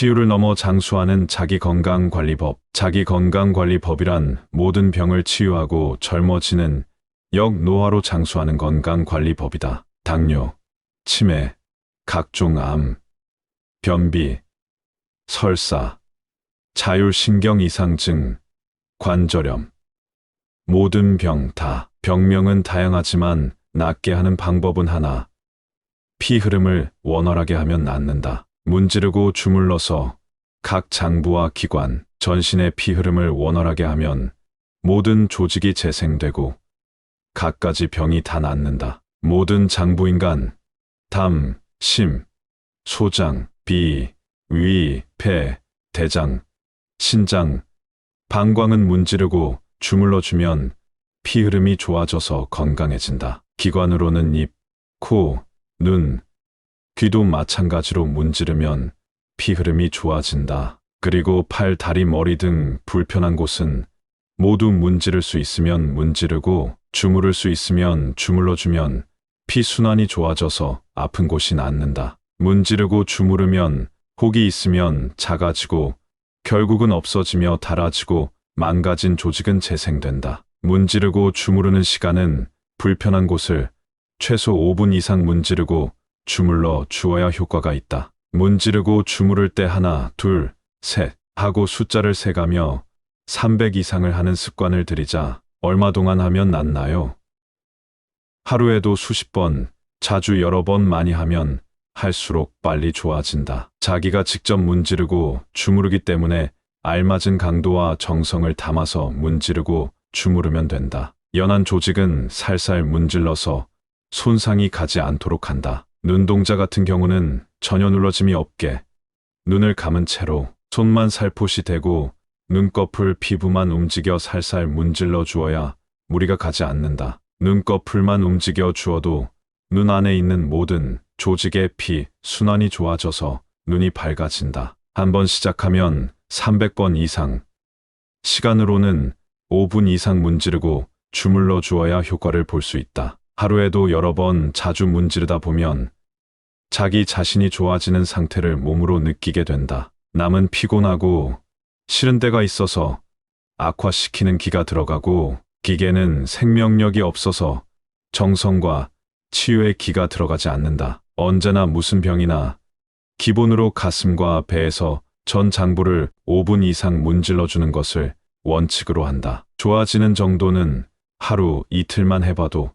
치유를 넘어 장수하는 자기건강관리법. 자기건강관리법이란 모든 병을 치유하고 젊어지는 역노화로 장수하는 건강관리법이다. 당뇨, 치매, 각종 암, 변비, 설사, 자율신경 이상증, 관절염. 모든 병 다. 병명은 다양하지만 낫게 하는 방법은 하나. 피 흐름을 원활하게 하면 낫는다. 문지르고 주물러서 각 장부와 기관, 전신의 피 흐름을 원활하게 하면 모든 조직이 재생되고 갖가지 병이 다 낫는다. 모든 장부인간, 담, 심, 소장, 비, 위, 폐, 대장, 신장, 방광은 문지르고 주물러주면 피 흐름이 좋아져서 건강해진다. 기관으로는 입, 코, 눈, 귀도 마찬가지로 문지르면 피 흐름이 좋아진다. 그리고 팔, 다리, 머리 등 불편한 곳은 모두 문지를 수 있으면 문지르고 주무를 수 있으면 주물러주면 피 순환이 좋아져서 아픈 곳이 낫는다. 문지르고 주무르면 혹이 있으면 작아지고 결국은 없어지며 닳아지고 망가진 조직은 재생된다. 문지르고 주무르는 시간은 불편한 곳을 최소 5분 이상 문지르고 주물러 주어야 효과가 있다. 문지르고 주무를 때 하나, 둘, 셋 하고 숫자를 세가며 300 이상을 하는 습관을 들이자 얼마 동안 하면 낫나요? 하루에도 수십 번, 자주 여러 번 많이 하면 할수록 빨리 좋아진다. 자기가 직접 문지르고 주무르기 때문에 알맞은 강도와 정성을 담아서 문지르고 주무르면 된다. 연한 조직은 살살 문질러서 손상이 가지 않도록 한다. 눈동자 같은 경우는 전혀 눌러짐이 없게 눈을 감은 채로 손만 살포시 대고 눈꺼풀 피부만 움직여 살살 문질러 주어야 무리가 가지 않는다. 눈꺼풀만 움직여 주어도 눈 안에 있는 모든 조직의 피 순환이 좋아져서 눈이 밝아진다. 한 번 시작하면 300번 이상, 시간으로는 5분 이상 문지르고 주물러 주어야 효과를 볼 수 있다. 하루에도 여러 번 자주 문지르다 보면 자기 자신이 좋아지는 상태를 몸으로 느끼게 된다. 남은 피곤하고 싫은 때가 있어서 악화시키는 기가 들어가고 기계는 생명력이 없어서 정성과 치유의 기가 들어가지 않는다. 언제나 무슨 병이나 기본으로 가슴과 배에서 전 장부를 5분 이상 문질러 주는 것을 원칙으로 한다. 좋아지는 정도는 하루 이틀만 해봐도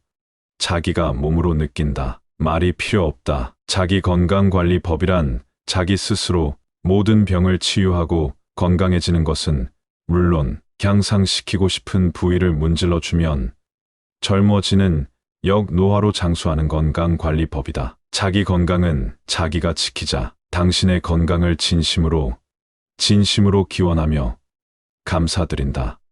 자기가 몸으로 느낀다. 말이 필요 없다. 자기 건강관리법이란 자기 스스로 모든 병을 치유하고 건강해지는 것은 물론 향상시키고 싶은 부위를 문질러 주면 젊어지는 역노화로 장수하는 건강관리법이다. 자기 건강은 자기가 지키자. 당신의 건강을 진심으로, 진심으로 기원하며 감사드린다.